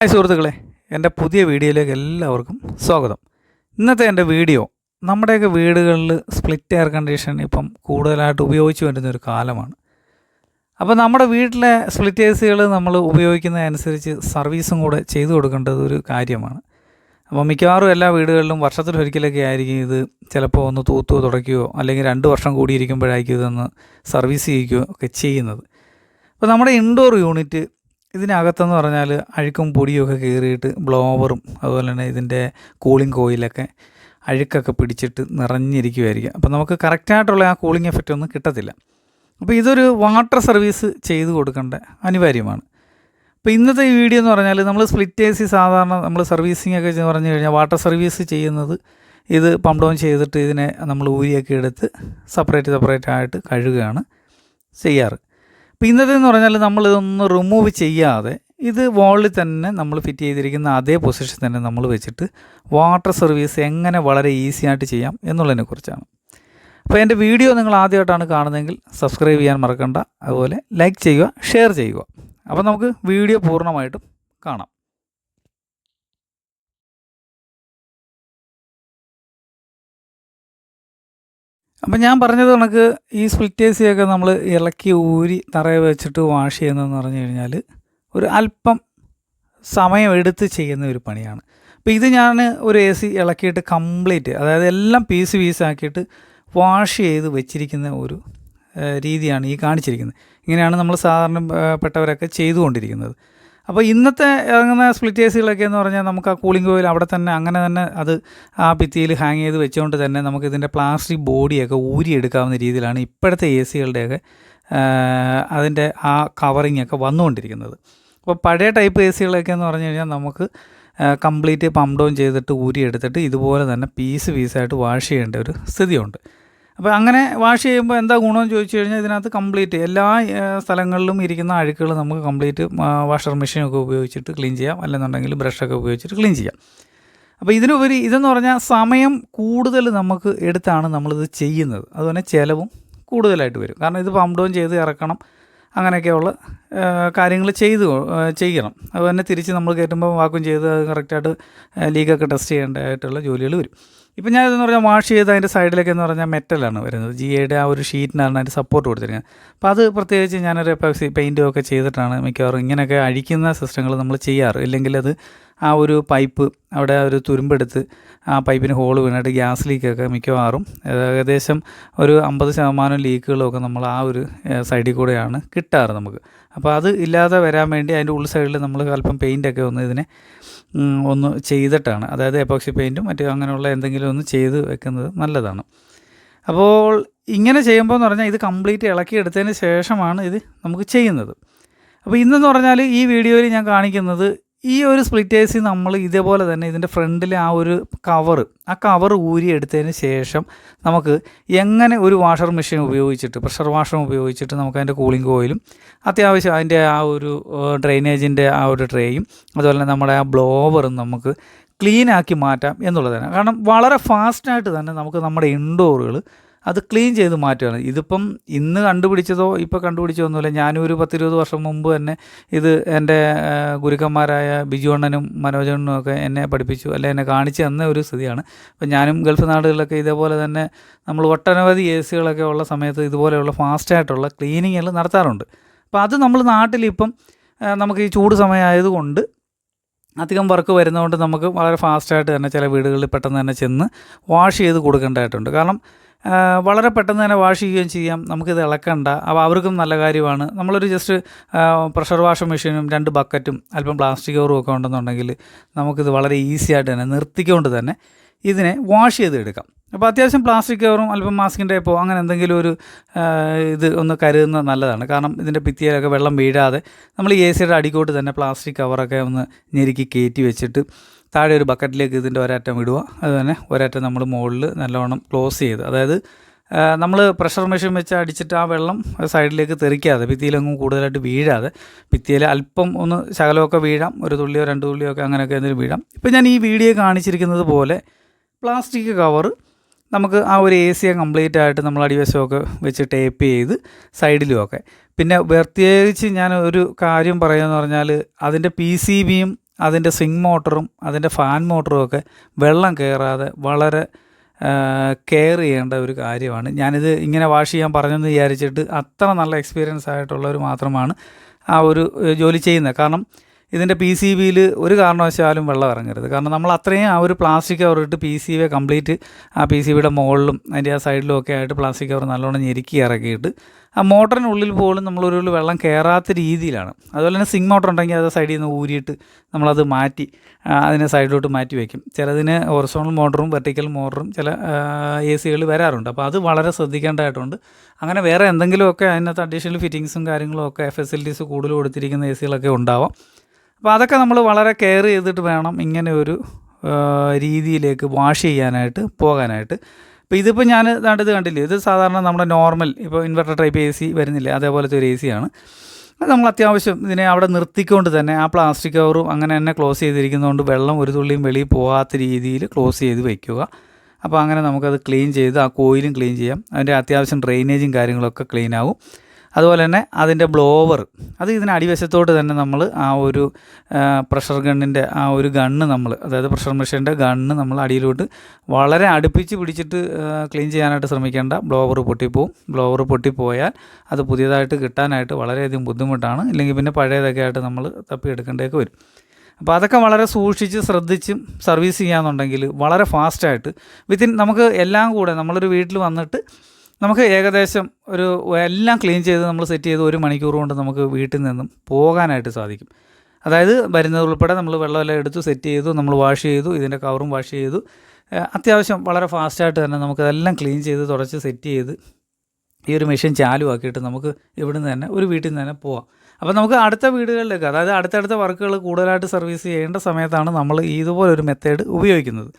Hi സുഹൃത്തുക്കളെ എന്റെ പുതിയ വീഡിയോയിലേക്ക് എല്ലാവർക്കും സ്വാഗതം. ഇന്നത്തെ എന്റെ വീഡിയോ നമ്മുടെയൊക്കെ വീടുകളിൽ സ്പ്ലിറ്റ് എയർ കണ്ടീഷൻ ഇപ്പം കൂടുതലായിട്ട് ഉപയോഗിച്ച് വരുന്ന ഒരു കാലമാണ്. അപ്പോൾ നമ്മുടെ വീട്ടിലെ സ്പ്ലിറ്റ് എ സികൾ നമ്മൾ ഉപയോഗിക്കുന്നതനുസരിച്ച് സർവീസും കൂടെ ചെയ്തു കൊടുക്കേണ്ടത് ഒരു കാര്യമാണ്. അപ്പോൾ മിക്കവാറും എല്ലാ വീടുകളിലും വർഷത്തിലൊരിക്കലൊക്കെ ആയിരിക്കും ഇത് ചിലപ്പോൾ ഒന്ന് തൂത്തോ തുടയ്ക്കുകയോ അല്ലെങ്കിൽ രണ്ട് വർഷം കൂടിയിരിക്കുമ്പോഴായിരിക്കും ഇതൊന്ന് സർവീസ് ചെയ്യിക്കുകയോ ഒക്കെ ചെയ്യുന്നത്. അപ്പോൾ നമ്മുടെ ഇൻഡോർ യൂണിറ്റ് ഇതിനകത്തെന്ന് പറഞ്ഞാൽ അഴുക്കും പൊടിയും ഒക്കെ കയറിയിട്ട് ബ്ലോവറും അതുപോലെ തന്നെ ഇതിന്റെ കൂളിംഗ് കോയിലൊക്കെ അഴുക്കൊക്കെ പിടിച്ചിട്ട് നിറഞ്ഞിരിക്കുമായിരിക്കും അപ്പോൾ നമുക്ക് കറക്റ്റായിട്ടുള്ള ആ കൂളിംഗ് എഫക്റ്റ് ഒന്നും കിട്ടത്തില്ല. അപ്പോൾ ഇതൊരു വാട്ടർ സർവീസ് ചെയ്ത് കൊടുക്കേണ്ട അനിവാര്യമാണ്. അപ്പോൾ ഇന്നത്തെ ഈ വീഡിയോ എന്ന് പറഞ്ഞാൽ നമ്മൾ സ്പ്ലിറ്റ് എ സി സാധാരണ നമ്മൾ സർവീസിംഗ് ഒക്കെ പറഞ്ഞു കഴിഞ്ഞാൽ വാട്ടർ സർവീസ് ചെയ്യുന്നത് ഇത് പമ്പ് ഡൗൺ ചെയ്തിട്ട് ഇതിനെ നമ്മൾ ഊരിയൊക്കെ എടുത്ത് സെപ്പറേറ്റ് സെപ്പറേറ്റ് ആയിട്ട് കഴുകുകയാണ് ചെയ്യാറ്. അപ്പോൾ ഇന്നത്തെ എന്ന് പറഞ്ഞാൽ നമ്മൾ ഇതൊന്ന് റിമൂവ് ചെയ്യാതെ ഇത് വാളിൽ തന്നെ നമ്മൾ ഫിറ്റ് ചെയ്തിരിക്കുന്ന അതേ പൊസിഷൻ തന്നെ നമ്മൾ വെച്ചിട്ട് വാട്ടർ സർവീസ് എങ്ങനെ വളരെ ഈസി ആയിട്ട് ചെയ്യാം എന്നുള്ളതിനെ കുറിച്ചാണ്. അപ്പോൾ എന്റെ വീഡിയോ നിങ്ങൾ ആദ്യമായിട്ടാണ് കാണുന്നതെങ്കിൽ സബ്സ്ക്രൈബ് ചെയ്യാൻ മറക്കണ്ട. അതുപോലെ ലൈക്ക് ചെയ്യുക ഷെയർ ചെയ്യുക. അപ്പോൾ നമുക്ക് വീഡിയോ പൂർണമായിട്ടും കാണാം. അപ്പം ഞാൻ പറഞ്ഞത് കണക്ക് ഈ സ്പ്ലിറ്റ് എ സിയൊക്കെ നമ്മൾ ഇളക്കി ഊരി തറയെ വെച്ചിട്ട് വാഷ് ചെയ്യുന്നതെന്ന് പറഞ്ഞു കഴിഞ്ഞാൽ ഒരു അല്പം സമയമെടുത്ത് ചെയ്യുന്ന ഒരു പണിയാണ്. അപ്പോൾ ഇത് ഞാൻ ഒരു എ സി ഇളക്കിയിട്ട് കംപ്ലീറ്റ് അതായത് എല്ലാം പീസ് പീസാക്കിയിട്ട് വാഷ് ചെയ്ത് വെച്ചിരിക്കുന്ന ഒരു രീതിയാണ് ഈ കാണിച്ചിരിക്കുന്നത്. ഇങ്ങനെയാണ് നമ്മൾ സാധാരണപ്പെട്ടവരൊക്കെ ചെയ്തുകൊണ്ടിരിക്കുന്നത്. അപ്പോൾ ഇന്നത്തെ ഇറങ്ങുന്ന സ്പ്ലിറ്റ് എ സികളൊക്കെ എന്ന് പറഞ്ഞാൽ നമുക്ക് ആ കൂളിംഗ് ഓയിൽ അവിടെ തന്നെ അങ്ങനെ തന്നെ അത് ആ ഭിത്തിയിൽ ഹാങ് ചെയ്ത് വെച്ചുകൊണ്ട് തന്നെ നമുക്ക് ഇതിന്റെ പ്ലാസ്റ്റിക് ബോഡിയൊക്കെ ഊരിയെടുക്കാവുന്ന രീതിയിലാണ് ഇപ്പോഴത്തെ എ സികളുടെയൊക്കെ അതിന്റെ ആ കവറിങ് ഒക്കെ വന്നുകൊണ്ടിരിക്കുന്നത്. അപ്പോൾ പഴയ ടൈപ്പ് എ സികളൊക്കെ എന്ന് പറഞ്ഞു കഴിഞ്ഞാൽ നമുക്ക് കംപ്ലീറ്റ് പമ്പ് ഡൗൺ ചെയ്തിട്ട് ഊരിയെടുത്തിട്ട് ഇതുപോലെ തന്നെ പീസ് പീസായിട്ട് വാഷ് ചെയ്യേണ്ട ഒരു സ്ഥിതിയുണ്ട്. അപ്പോൾ അങ്ങനെ വാഷ് ചെയ്യുമ്പോൾ എന്താ ഗുണമെന്ന് ചോദിച്ചു കഴിഞ്ഞാൽ ഇതിനകത്ത് കംപ്ലീറ്റ് എല്ലാ സ്ഥലങ്ങളിലും ഇരിക്കുന്ന അഴുക്കുകൾ നമുക്ക് കംപ്ലീറ്റ് വാഷർ മെഷീനൊക്കെ ഉപയോഗിച്ചിട്ട് ക്ലീൻ ചെയ്യാം. അല്ലെന്നുണ്ടെങ്കിൽ ബ്രഷൊക്കെ ഉപയോഗിച്ചിട്ട് ക്ലീൻ ചെയ്യാം. അപ്പോൾ ഇതിനുപരി ഇതെന്ന് പറഞ്ഞാൽ സമയം കൂടുതൽ നമുക്ക് എടുത്താണ് നമ്മളിത് ചെയ്യുന്നത്. അതുപോലെ ചിലവും കൂടുതലായിട്ട് വരും. കാരണം ഇത് പമ്പ് ഡൗൺ ചെയ്ത് ഇറക്കണം. അങ്ങനെയൊക്കെയുള്ള കാര്യങ്ങൾ ചെയ്ത് ചെയ്യണം. അതുപോലെ തിരിച്ച് നമ്മൾ കയറ്റുമ്പോൾ വാക്കും ചെയ്ത് കറക്റ്റായിട്ട് ലീക്കൊക്കെ ടെസ്റ്റ് ചെയ്യേണ്ടതായിട്ടുള്ള ജോലികൾ വരും. ഇപ്പം ഞാൻ ഇതെന്ന് പറഞ്ഞാൽ വാഷ് ചെയ്ത് അതിന്റെ സൈഡിലൊക്കെ എന്ന് പറഞ്ഞാൽ മെറ്റലാണ് വരുന്നത്. ജി എയുടെ ആ ഒരു ഷീറ്റിനാണ് അതിന്റെ സപ്പോർട്ട് കൊടുത്തിരിക്കുന്നത്. അപ്പോൾ അത് പ്രത്യേകിച്ച് ഞാനൊരു എപ്പോക്സി പെയിന്റും ഒക്കെ ചെയ്തിട്ടാണ് മിക്കവാറും ഇങ്ങനെയൊക്കെ അഴിക്കുന്ന സിസ്റ്റങ്ങൾ നമ്മൾ ചെയ്യാറ്. ഇല്ലെങ്കിൽ അത് ആ ഒരു പൈപ്പ് അവിടെ ഒരു തുരുമ്പെടുത്ത് ആ പൈപ്പിന് ഹോൾ വീണിട്ട് ഗ്യാസ് ലീക്കൊക്കെ മിക്കവാറും ഏകദേശം ഒരു അമ്പത് ശതമാനം ലീക്കുകളൊക്കെ നമ്മൾ ആ ഒരു സൈഡിൽ കൂടെയാണ് കിട്ടാറ് നമുക്ക്. അപ്പോൾ അത് ഇല്ലാതെ വരാൻ വേണ്ടി അതിന്റെ ഉൾ സൈഡിൽ നമ്മൾ അല്പം പെയിന്റൊക്കെ ഒന്ന് ഇതിനെ ഒന്ന് ചെയ്തിട്ടാണ്. അതായത് എപ്പോക്സി പെയിന്റും മറ്റു അങ്ങനെയുള്ള എന്തെങ്കിലും ഒന്ന് ചെയ്ത് വെക്കുന്നത് നല്ലതാണ്. അപ്പോൾ ഇങ്ങനെ ചെയ്യുമ്പോൾ എന്ന് പറഞ്ഞാൽ ഇത് കംപ്ലീറ്റ് ഇളക്കി എടുത്തതിന് ശേഷമാണ് ഇത് നമുക്ക് ചെയ്യുന്നത്. അപ്പോൾ ഇന്നെന്ന് പറഞ്ഞാൽ ഈ വീഡിയോയിൽ ഞാൻ കാണിക്കുന്നത് ഈ ഒരു സ്പ്ലിറ്റേഴ്സിൽ നമ്മൾ ഇതേപോലെ തന്നെ ഇതിന്റെ ഫ്രണ്ടിലെ ആ ഒരു കവർ ആ കവർ ഊരി എടുത്തതിന് ശേഷം നമുക്ക് എങ്ങനെ ഒരു വാഷർ മെഷീൻ ഉപയോഗിച്ചിട്ട് പ്രഷർ വാഷർ ഉപയോഗിച്ചിട്ട് നമുക്ക് അതിന്റെ കൂളിംഗ് ഓയിലും അത്യാവശ്യം അതിന്റെ ആ ഒരു ഡ്രെയിനേജിന്റെ ആ ഒരു ട്രേയും അതുപോലെ തന്നെ നമ്മുടെ ആ ബ്ലോവറും നമുക്ക് ക്ലീനാക്കി മാറ്റാം എന്നുള്ളതാണ്. കാരണം വളരെ ഫാസ്റ്റായിട്ട് തന്നെ നമുക്ക് നമ്മുടെ ഇൻഡോറുകൾ അത് ക്ലീൻ ചെയ്ത് മാറ്റുകയാണ്. ഇതിപ്പം ഇന്ന് കണ്ടുപിടിച്ചതോ ഇപ്പോൾ കണ്ടുപിടിച്ചതൊന്നുമില്ല. ഞാനും ഒരു പത്തിരുപത് വർഷം മുമ്പ് തന്നെ ഇത് എന്റെ ഗുരുക്കന്മാരായ ബിജു അണ്ണനും മനോജണ്ണനും ഒക്കെ എന്നെ പഠിപ്പിച്ചു. അല്ലെ എന്നെ കാണിച്ചു തന്ന ഒരു സ്ഥിതിയാണ്. അപ്പം ഞാനും ഗൾഫ് നാടുകളിലൊക്കെ ഇതേപോലെ തന്നെ നമ്മൾ ഒട്ടനവധി എ സികളൊക്കെ ഉള്ള സമയത്ത് ഇതുപോലെയുള്ള ഫാസ്റ്റായിട്ടുള്ള ക്ലീനിങ്ങുകൾ നടത്താറുണ്ട്. അപ്പോൾ അത് നമ്മൾ നാട്ടിലിപ്പം നമുക്ക് ഈ ചൂട് സമയമായതുകൊണ്ട് അധികം വർക്ക് വരുന്നതുകൊണ്ട് നമുക്ക് വളരെ ഫാസ്റ്റായിട്ട് തന്നെ ചില വീടുകളിൽ പെട്ടെന്ന് തന്നെ ചെന്ന് വാഷ് ചെയ്ത് കൊടുക്കേണ്ടതായിട്ടുണ്ട്. കാരണം വളരെ പെട്ടെന്ന് തന്നെ വാഷ് ചെയ്യുകയും ചെയ്യാം. നമുക്കിത് ഇളക്കണ്ട. അപ്പോൾ അവർക്കും നല്ല കാര്യമാണ്. നമ്മളൊരു ജസ്റ്റ് പ്രഷർ വാഷിംഗ് മെഷീനും രണ്ട് ബക്കറ്റും അല്പം പ്ലാസ്റ്റിക് കവറും ഒക്കെ ഉണ്ടെന്നുണ്ടെങ്കിൽ നമുക്കിത് വളരെ ഈസി ആയിട്ട് തന്നെ നിർത്തിക്കൊണ്ട് തന്നെ ഇതിനെ വാഷ് ചെയ്ത് എടുക്കാം അപ്പോൾ അത്യാവശ്യം പ്ലാസ്റ്റിക് കവറും അല്പം മാസ്കിന്റെ ഇപ്പോൾ അങ്ങനെ എന്തെങ്കിലും ഒരു ഇത് ഒന്ന് കരുതുന്നത് നല്ലതാണ്. കാരണം ഇതിന്റെ ഭിത്തിയിലൊക്കെ വെള്ളം വീഴാതെ നമ്മൾ എ സിയുടെ അടിക്കോട്ട് തന്നെ പ്ലാസ്റ്റിക് കവറൊക്കെ ഒന്ന് ഞെരുക്കി കയറ്റി വെച്ചിട്ട് താഴെ ഒരു ബക്കറ്റിലേക്ക് ഇതിന്റെ ഒരറ്റം ഇടുക. അത് തന്നെ ഒരറ്റം നമ്മൾ മുകളിൽ നല്ലവണ്ണം ക്ലോസ് ചെയ്ത്. അതായത് നമ്മൾ പ്രഷർ മെഷീൻ വെച്ച് അടിച്ചിട്ട് ആ വെള്ളം സൈഡിലേക്ക് തെറിക്കാതെ ഭിത്തിയിലെങ്ങും കൂടുതലായിട്ട് വീഴാതെ ഭിത്തിയിൽ അല്പം ഒന്ന് ശകലമൊക്കെ വീഴാം ഒരു തുള്ളിയോ രണ്ട് തുള്ളിയോ ഒക്കെ അങ്ങനെയൊക്കെ എന്തെങ്കിലും വീഴാം. ഇപ്പോൾ ഞാൻ ഈ വീഡിയോ കാണിച്ചിരിക്കുന്നത് പോലെ പ്ലാസ്റ്റിക് കവർ നമുക്ക് ആ ഒരു എ സിയെ കംപ്ലീറ്റ് ആയിട്ട് നമ്മൾ അടിവശമൊക്കെ വെച്ച് ടേപ്പ് ചെയ്ത് സൈഡിലുമൊക്കെ പിന്നെ പ്രത്യേകിച്ച് ഞാൻ ഒരു കാര്യം പറയുകയെന്ന് പറഞ്ഞാൽ അതിന്റെ പി സി ബിയും അതിന്റെ സ്വിങ് മോട്ടറും അതിന്റെ ഫാൻ മോട്ടറും ഒക്കെ വെള്ളം കയറാതെ വളരെ കെയർ ചെയ്യേണ്ട ഒരു കാര്യമാണ്. ഞാനിത് ഇങ്ങനെ വാഷ് ചെയ്യാൻ പറഞ്ഞെന്ന് വിചാരിച്ചിട്ട് അത്ര നല്ല എക്സ്പീരിയൻസ് ആയിട്ടുള്ളവർ മാത്രമാണ് ആ ഒരു ജോലി ചെയ്യുന്നത്. കാരണം ഇതിന്റെ പി സി ബിയിൽ ഒരു കാരണവശാലും വെള്ളം ഇറങ്ങരുത്. കാരണം നമ്മൾ അത്രയും ആ ഒരു പ്ലാസ്റ്റിക് കവർ ഇട്ട് പി സി ബി കംപ്ലീറ്റ് ആ പി സി ബിയുടെ മുകളിലും അതിന്റെ ആ സൈഡിലും ഒക്കെ ആയിട്ട് പ്ലാസ്റ്റിക് കവർ നല്ലോണം ഞെരുക്കി ഇറക്കിയിട്ട് ആ മോട്ടറിനുള്ളിൽ പോലും നമ്മളൊരു വെള്ളം കയറാത്ത രീതിയിലാണ്. അതുപോലെ തന്നെ സിങ് മോട്ടർ ഉണ്ടെങ്കിൽ അത് സൈഡിൽ നിന്ന് ഊരിയിട്ട് നമ്മളത് മാറ്റി അതിനെ സൈഡിലോട്ട് മാറ്റി വയ്ക്കും. ചിലതിന് ഒറിസോണൽ മോട്ടറും വെർട്ടിക്കൽ മോട്ടറും ചില എ സികൾ വരാറുണ്ട്. അപ്പോൾ അത് വളരെ ശ്രദ്ധിക്കേണ്ടതായിട്ടുണ്ട്. അങ്ങനെ വേറെ എന്തെങ്കിലുമൊക്കെ അതിനകത്ത് അഡീഷണൽ ഫിറ്റിങ്സും കാര്യങ്ങളും ഒക്കെ ഫെസിലിറ്റീസ് കൂടുതൽ കൊടുത്തിരിക്കുന്ന എ സികളൊക്കെ ഉണ്ടാവാം. അപ്പോൾ അതൊക്കെ നമ്മൾ വളരെ കെയർ ചെയ്തിട്ട് വേണം ഇങ്ങനെ ഒരു രീതിയിലേക്ക് വാഷ് ചെയ്യാനായിട്ട് പോകാനായിട്ട്. ഇപ്പോൾ ഇതിപ്പോൾ ഞാൻ ഇത് കണ്ടില്ലേ? ഇത് സാധാരണ നമ്മുടെ നോർമൽ ഇപ്പോൾ ഇൻവെർട്ടർ ടൈപ്പ് എ സി വരുന്നില്ലേ? അതേപോലത്തെ ഒരു എ സിയാണ് അത് നമ്മൾ അത്യാവശ്യം ഇതിനെ അവിടെ നിർത്തിക്കൊണ്ട് തന്നെ ആ പ്ലാസ്റ്റിക് കവറും അങ്ങനെ തന്നെ ക്ലോസ് ചെയ്തിരിക്കുന്നതുകൊണ്ട് വെള്ളം ഒരു തുള്ളിയും വെളിയിൽ പോകാത്ത രീതിയിൽ ക്ലോസ് ചെയ്ത് വയ്ക്കുക അപ്പോൾ അങ്ങനെ നമുക്കത് ക്ലീൻ ചെയ്ത് ആ കോയിലും ക്ലീൻ ചെയ്യാം. അതിന്റെ അത്യാവശ്യം ഡ്രെയിനേജും കാര്യങ്ങളൊക്കെ ക്ലീൻ ആവും. അതുപോലെ തന്നെ അതിന്റെ ബ്ലോവർ അത് ഇതിന് അടിവശത്തോട്ട് തന്നെ നമ്മൾ ആ ഒരു പ്രഷർ ഗണ്ണിന്റെ ആ ഒരു ഗണ്ണ് നമ്മൾ അതായത് പ്രഷർ മെഷീന്റെ ഗണ്ണ് നമ്മൾ അടിയിലോട്ട് വളരെ അടുപ്പിച്ച് പിടിച്ചിട്ട് ക്ലീൻ ചെയ്യാനായിട്ട് ശ്രമിക്കേണ്ട ബ്ലോവർ പൊട്ടിപ്പോവും. ബ്ലോവർ പൊട്ടിപ്പോയാൽ അത് പുതിയതായിട്ട് കിട്ടാനായിട്ട് വളരെയധികം ബുദ്ധിമുട്ടാണ്. ഇല്ലെങ്കിൽ പിന്നെ പഴയതൊക്കെ ആയിട്ട് നമ്മൾ തപ്പിയെടുക്കേണ്ടതൊക്കെ വരും. അപ്പോൾ അതൊക്കെ വളരെ സൂക്ഷിച്ച് ശ്രദ്ധിച്ചും സർവീസ് ചെയ്യാന്നുണ്ടെങ്കിൽ വളരെ ഫാസ്റ്റായിട്ട് വിത്തിൻ നമുക്ക് എല്ലാം കൂടെ നമ്മളൊരു വീട്ടിൽ വന്നിട്ട് നമുക്ക് ഏകദേശം ഒരു എല്ലാം ക്ലീൻ ചെയ്ത് നമ്മൾ സെറ്റ് ചെയ്ത് ഒരു മണിക്കൂർ കൊണ്ട് നമുക്ക് വീട്ടിൽ നിന്നും പോകാനായിട്ട് സാധിക്കും. അതായത് വരുന്നത് ഉൾപ്പെടെ നമ്മൾ വെള്ളമെല്ലാം എടുത്തു സെറ്റ് ചെയ്തു നമ്മൾ വാഷ് ചെയ്തു ഇതിന്റെ കവറും വാഷ് ചെയ്തു. അത്യാവശ്യം വളരെ ഫാസ്റ്റായിട്ട് തന്നെ നമുക്കതെല്ലാം ക്ലീൻ ചെയ്ത് തുടച്ച് സെറ്റ് ചെയ്ത് ഈ ഒരു മെഷീൻ ചാലുവാക്കിയിട്ട് നമുക്ക് ഇവിടുന്ന് തന്നെ ഒരു വീട്ടിൽ നിന്ന് തന്നെ പോവാം. അപ്പോൾ നമുക്ക് അടുത്ത വീടുകളിലേക്ക് അതായത് അടുത്തടുത്ത വർക്കുകൾ കൂടുതലായിട്ട് സർവീസ് ചെയ്യേണ്ട സമയത്താണ് നമ്മൾ ഇതുപോലൊരു മെത്തേഡ് ഉപയോഗിക്കുന്നത്.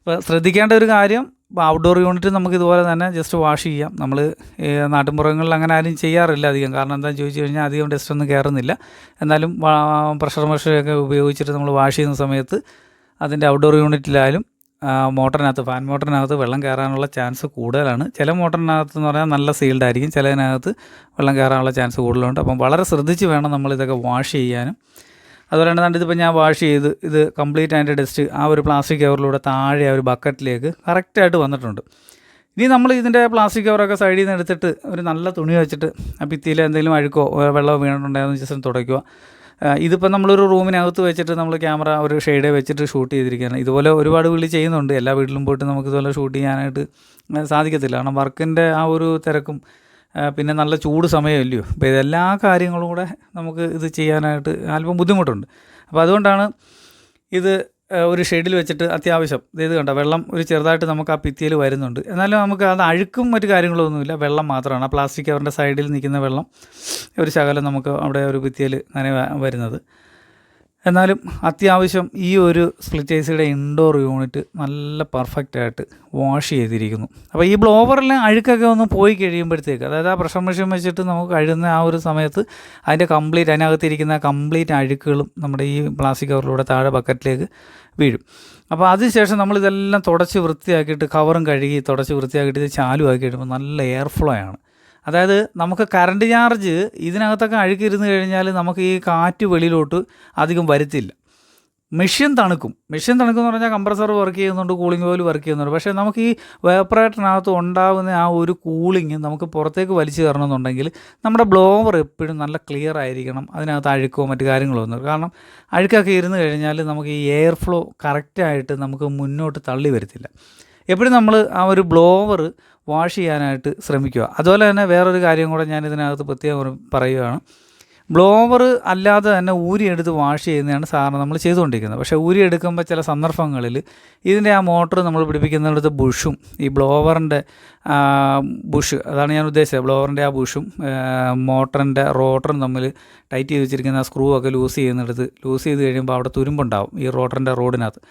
അപ്പോൾ ശ്രദ്ധിക്കേണ്ട ഒരു കാര്യം ഔട്ട്ഡോർ യൂണിറ്റ് നമുക്ക് ഇതുപോലെ തന്നെ ജസ്റ്റ് വാഷ് ചെയ്യാം. നമ്മൾ നാട്ടിൻപുറങ്ങളിൽ അങ്ങനെ ആരും ചെയ്യാറില്ല അധികം. കാരണം എന്താണെന്ന് ചോദിച്ചു കഴിഞ്ഞാൽ അധികം ഡസ്റ്റ് ഒന്നും കയറുന്നില്ല എന്നാലും പ്രഷർ മെഷീനൊക്കെ ഉപയോഗിച്ചിട്ട് നമ്മൾ വാഷ് ചെയ്യുന്ന സമയത്ത് അതിന്റെ ഔട്ട്ഡോർ യൂണിറ്റിലായാലും മോട്ടറിനകത്ത് ഫാൻ മോട്ടറിനകത്ത് വെള്ളം കയറാനുള്ള ചാൻസ് കൂടുതലാണ്. ചില മോട്ടറിനകത്ത് എന്ന് പറഞ്ഞാൽ നല്ല സീൽഡ് ആയിരിക്കും. ചിലതിനകത്ത് വെള്ളം കയറാനുള്ള ചാൻസ് കൂടുതലുണ്ട്. അപ്പം വളരെ ശ്രദ്ധിച്ച് വേണം നമ്മൾ ഇതൊക്കെ വാഷ് ചെയ്യാനും. അതുപോലെ തന്നെ ഇതിപ്പോൾ ഞാൻ വാഷ് ചെയ്ത് ഇത് കംപ്ലീറ്റ് അതിന്റെ ഡസ്റ്റ് ആ ഒരു പ്ലാസ്റ്റിക് കവറിലൂടെ താഴെ ആ ഒരു ബക്കറ്റിലേക്ക് കറക്റ്റായിട്ട് വന്നിട്ടുണ്ട്. ഇനി നമ്മൾ ഇതിന്റെ പ്ലാസ്റ്റിക് കവറൊക്കെ സൈഡിൽ നിന്ന് എടുത്തിട്ട് ഒരു നല്ല തുണി വെച്ചിട്ട് ആ ഭിത്തിയിൽ എന്തെങ്കിലും അഴുക്കോ വെള്ളമോ വീണിട്ടുണ്ടായിരുന്നു ജസ്റ്റ് തുടയ്ക്കുക. ഇതിപ്പോൾ നമ്മളൊരു റൂമിനകത്ത് വെച്ചിട്ട് നമ്മൾ ക്യാമറ ഒരു ഷെയ്ഡ് വെച്ചിട്ട് ഷൂട്ട് ചെയ്തിരിക്കുകയാണ്. ഇതുപോലെ ഒരുപാട് വീട്ടിൽ ചെയ്യുന്നുണ്ട്. എല്ലാ വീട്ടിലും പോയിട്ട് നമുക്ക് ഇതുപോലെ ഷൂട്ട് ചെയ്യാനായിട്ട് സാധിക്കത്തില്ല. കാരണം വർക്കിന്റെ ആ ഒരു തിരക്കും പിന്നെ നല്ല ചൂട് സമയമല്ലയോ? അപ്പോൾ ഇതെല്ലാ കാര്യങ്ങളും കൂടെ നമുക്ക് ഇത് ചെയ്യാനായിട്ട് അല്പം ബുദ്ധിമുട്ടുണ്ട്. അപ്പോൾ അതുകൊണ്ടാണ് ഇത് ഒരു ഷെയ്ഡിൽ വെച്ചിട്ട് അത്യാവശ്യം. ഇത് കണ്ട വെള്ളം ഒരു ചെറുതായിട്ട് നമുക്ക് ആ ഭിത്തിയിൽ വരുന്നുണ്ട്. എന്നാലും നമുക്ക് അത് അഴുക്കും മറ്റു കാര്യങ്ങളൊന്നുമില്ല. വെള്ളം മാത്രമാണ്. ആ പ്ലാസ്റ്റിക് അവരുടെ സൈഡിൽ നിൽക്കുന്ന വെള്ളം ഒരു ശകലം നമുക്ക് അവിടെ ഒരു ഭിത്തിയിൽ അങ്ങനെ വരുന്നത്. എന്നാലും അത്യാവശ്യം ഈ ഒരു സ്പ്ലിറ്റ് ഐസിയുടെ ഇൻഡോർ യൂണിറ്റ് നല്ല പെർഫെക്റ്റ് ആയിട്ട് വാഷ് ചെയ്തിരിക്കുന്നു. അപ്പോൾ ഈ ബ്ലോവറിലെ അഴുക്കൊക്കെ ഒന്ന് പോയി കഴിയുമ്പോഴത്തേക്ക് അതായത് ആ പ്രഷർ മെഷീൻ വെച്ചിട്ട് നമുക്ക് കഴുകുന്ന ആ ഒരു സമയത്ത് അതിന്റെ കംപ്ലീറ്റ് അതിനകത്തിരിക്കുന്ന കംപ്ലീറ്റ് അഴുക്കുകളും നമ്മുടെ ഈ പ്ലാസ്റ്റിക് കവറിലൂടെ താഴെ ബക്കറ്റിലേക്ക് വീഴും. അപ്പോൾ അതിനുശേഷം നമ്മളിതെല്ലാം തുടച്ച് വൃത്തിയാക്കിയിട്ട് കവറും കഴുകി തുടച്ച് വൃത്തിയാക്കിയിട്ട് ഇത് ചാലുമാക്കി ഇടുമ്പോൾ നല്ല എയർ ഫ്ലോ ആണ്. അതായത് നമുക്ക് കറണ്ട് ചാർജ് ഇതിനകത്തൊക്കെ അഴുക്കിരുന്ന് കഴിഞ്ഞാൽ നമുക്ക് ഈ കാറ്റ് വെളിയിലോട്ട് അധികം വരുത്തില്ല. മെഷീൻ തണുക്കും. മെഷീൻ തണുക്കും എന്ന് പറഞ്ഞാൽ കംപ്രസർ വർക്ക് ചെയ്യുന്നുണ്ട് കൂളിംഗ് ഓയിൽ വർക്ക് ചെയ്യുന്നുണ്ട്. പക്ഷേ നമുക്ക് ഈ വേപ്പറേറ്ററിനകത്ത് ഉണ്ടാകുന്ന ആ ഒരു കൂളിംഗ് നമുക്ക് പുറത്തേക്ക് വലിച്ചു തരണമെന്നുണ്ടെങ്കിൽ നമ്മുടെ ബ്ലോവർ എപ്പോഴും നല്ല ക്ലിയർ ആയിരിക്കണം. അതിനകത്ത് അഴുക്കോ മറ്റു കാര്യങ്ങളോ ഒന്നും കാരണം അഴുക്കൊക്കെ ഇരുന്ന് കഴിഞ്ഞാൽ നമുക്ക് ഈ എയർ ഫ്ലോ കറക്റ്റായിട്ട് നമുക്ക് മുന്നോട്ട് തള്ളി വരത്തില്ല. എപ്പോഴും നമ്മൾ ആ ഒരു ബ്ലോവർ വാഷ് ചെയ്യാനായിട്ട് ശ്രമിക്കുക. അതുപോലെ തന്നെ വേറൊരു കാര്യം കൂടെ ഞാൻ ഇതിനകത്ത് പ്രത്യേകം പറയുകയാണ് ബ്ലോവർ അല്ലാതെ തന്നെ ഊരിയെടുത്ത് വാഷ് ചെയ്യുന്നതാണ് സാധാരണ നമ്മൾ ചെയ്തുകൊണ്ടിരിക്കുന്നത്. പക്ഷേ ഊരിയെടുക്കുമ്പോൾ ചില സന്ദർഭങ്ങളിൽ ഇതിന്റെ ആ മോട്ടർ നമ്മൾ പിടിപ്പിക്കുന്നിടത്ത് ബുഷും ഈ ബ്ലോവറിന്റെ ബുഷ് അതാണ് ഞാൻ ഉദ്ദേശിച്ചത്. ബ്ലോവറിന്റെ ആ ബുഷും മോട്ടറിന്റെ റോട്ടറും തമ്മിൽ ടൈറ്റ് ചെയ്ത് വെച്ചിരിക്കുന്ന ആ സ്ക്രൂ ഒക്കെ ലൂസ് ചെയ്യുന്നിടത്ത് ലൂസ് ചെയ്ത് കഴിയുമ്പോൾ അവിടെ തുരുമ്പുണ്ടാവും ഈ റോട്ടറിന്റെ റോഡിനകത്ത്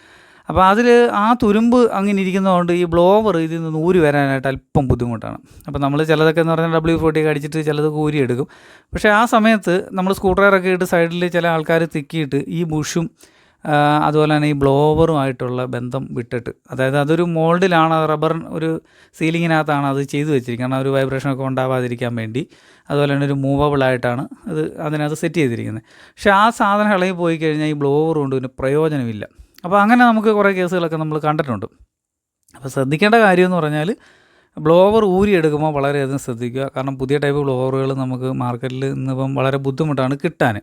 അപ്പോൾ അതിൽ ആ തുരുമ്പ് അങ്ങനെ ഇരിക്കുന്നതുകൊണ്ട് ഈ ബ്ലോവർ ഇതിൽ നിന്ന് ഊരി വരാനായിട്ട് അല്പം ബുദ്ധിമുട്ടാണ്. അപ്പോൾ നമ്മൾ ചിലതൊക്കെ എന്ന് പറഞ്ഞാൽ ഡബ്ല്യു ഫോർട്ടി അടിച്ചിട്ട് ചിലതൊക്കെ ഊരി എടുക്കും. പക്ഷേ ആ സമയത്ത് നമ്മൾ സ്കൂട്ടറൊക്കെ ഇട്ട് സൈഡിൽ ചില ആൾക്കാർ തിക്കിയിട്ട് ഈ ബുഷും അതുപോലെ തന്നെ ഈ ബ്ലോവറുമായിട്ടുള്ള ബന്ധം വിട്ടിട്ട് അതായത് അതൊരു മോൾഡിലാണ് റബ്ബർ ഒരു സീലിങ്ങിനകത്താണ് അത് ചെയ്തു വെച്ചിരിക്കുന്നത്. കാരണം ഒരു വൈബ്രേഷനൊക്കെ ഉണ്ടാവാതിരിക്കാൻ വേണ്ടി അതുപോലെ തന്നെ ഒരു മൂവബിൾ ആയിട്ടാണ് അത് അതിനകത്ത് സെറ്റ് ചെയ്തിരിക്കുന്നത്. പക്ഷേ ആ സാധനം ഇളകി പോയി കഴിഞ്ഞാൽ ഈ ബ്ലോവർ കൊണ്ട് പിന്നെ പ്രയോജനമില്ല. അപ്പോൾ അങ്ങനെ നമുക്ക് കുറേ കേസുകളൊക്കെ നമ്മൾ കണ്ടിട്ടുണ്ട്. അപ്പോൾ ശ്രദ്ധിക്കേണ്ട കാര്യം എന്ന് പറഞ്ഞാൽ ബ്ലോവർ ഊരിയെടുക്കുമ്പോൾ വളരെയധികം ശ്രദ്ധിക്കുക. കാരണം പുതിയ ടൈപ്പ് ബ്ലോവറുകൾ നമുക്ക് മാർക്കറ്റിൽ ഇന്നിപ്പം വളരെ ബുദ്ധിമുട്ടാണ് കിട്ടാൻ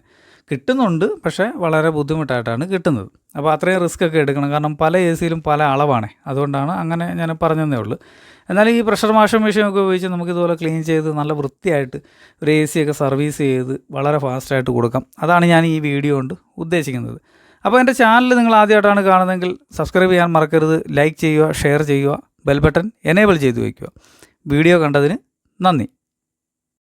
കിട്ടുന്നുണ്ട് പക്ഷേ വളരെ ബുദ്ധിമുട്ടായിട്ടാണ് കിട്ടുന്നത്. അപ്പോൾ അത്രയും റിസ്ക് ഒക്കെ എടുക്കണം. കാരണം പല എ സിയിലും പല അളവാണ്. അതുകൊണ്ടാണ് അങ്ങനെ ഞാൻ പറഞ്ഞതേ ഉള്ളൂ. എന്നാൽ ഈ പ്രഷർ വാഷിംഗ് മെഷീനൊക്കെ ഉപയോഗിച്ച് നമുക്ക് ഇതുപോലെ ക്ലീൻ ചെയ്ത് നല്ല വൃത്തിയായിട്ട് ഒരു എ സി ഒക്കെ സർവീസ് ചെയ്ത് വളരെ ഫാസ്റ്റായിട്ട് കൊടുക്കാം. അതാണ് ഞാൻ ഈ വീഡിയോ കൊണ്ട് ഉദ്ദേശിക്കുന്നത്. അപ്പോൾ എന്റെ ചാനൽ നിങ്ങൾ ആദ്യമായിട്ടാണ് കാണുന്നതെങ്കിൽ സബ്സ്ക്രൈബ് ചെയ്യാൻ മറക്കരുത് ലൈക്ക് ചെയ്യുക ഷെയർ ചെയ്യുക ബെൽ ബട്ടൺ എനേബിൾ ചെയ്തു വയ്ക്കുക. വീഡിയോ കണ്ടതിന് നന്ദി.